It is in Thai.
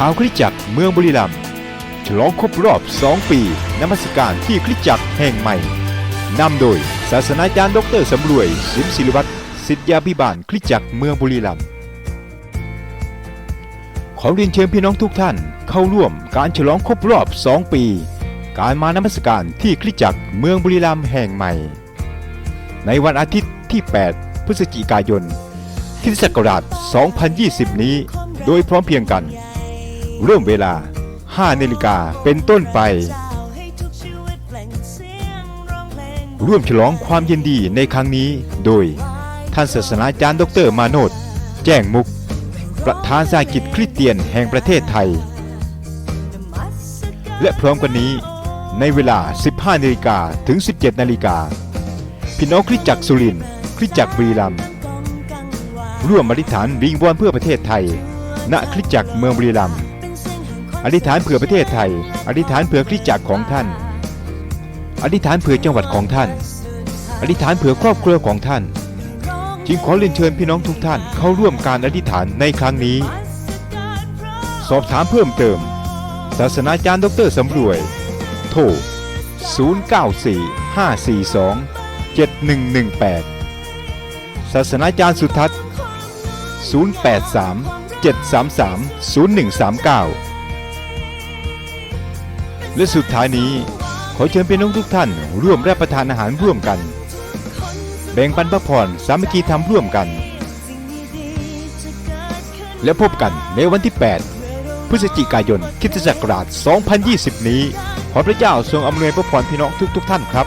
ข่าวคริสตจักรเมืองบุรีรัมย์ฉลองครบรอบ 2 ปีนมัสการที่คริสตจักรแห่งใหม่นำโดยศาสนาจารย์ดรสำรวยสิมศิริวัตรสิทธยาพิบาลคริสตจักรเมืองบุรีรัมย์ขอเรียนเชิญพี่น้องทุกท่านเข้าร่วมการฉลองครบรอบ 2 ปี การมานมัสการที่คริสตจักรเมืองบุรีรัมย์แห่งใหม่ ในวันอาทิตย์ที่ 8 พฤศจิกายนคริสตศักราช 2020 นี้ โดยพร้อมเพียงกัน เริ่มเวลา 5นาฬิกาเป็นต้นไป ร่วมฉลองความยินดีในครั้งนี้โดย ท่านศาสนาจารย์ดอกเตอรมาโนดแจ้งมุก ประธานสากิจคริสเตียนแห่งประเทศไทย และพร้อมกันนี้ในเวลา 15นาฬิกาถึง 17นาฬิกาพี่น้องคริสตจักรสุรินทร์คริสตจักรบุรีรัมย์ร่วมอธิษฐานวิงวอนเพื่อประเทศไทย ณคริสตจักรเมืองบุรีรัมย์ อธิษฐานเผื่อประเทศไทย อธิษฐานเผื่อคริสตจักรของท่าน อธิษฐานเผื่อจังหวัดของท่าน อธิษฐานเผื่อครอบครัวของท่าน จึงขอเรียนเชิญพี่น้องทุกท่านเข้าร่วมการอธิษฐานในครั้งนี้ สอบถามเพิ่มเติม ศาสนาจารย์ดรสำรวย โทร 0945427118 ศาสนาจารย์สุทัศน์ 0837330139 และสุดท้ายนี้ขอเชิญพี่น้องทุกท่าน ร่วมรับประทานอาหารร่วมกัน แบ่งปันพระพรสามัคคีธรรมร่วมกัน และพบกันในวันที่ 8 พฤศจิกายนคริสตศักราช 2020 นี้ ขอพระเจ้าทรงอำนวยพระพรพี่น้องทุกๆท่านครับ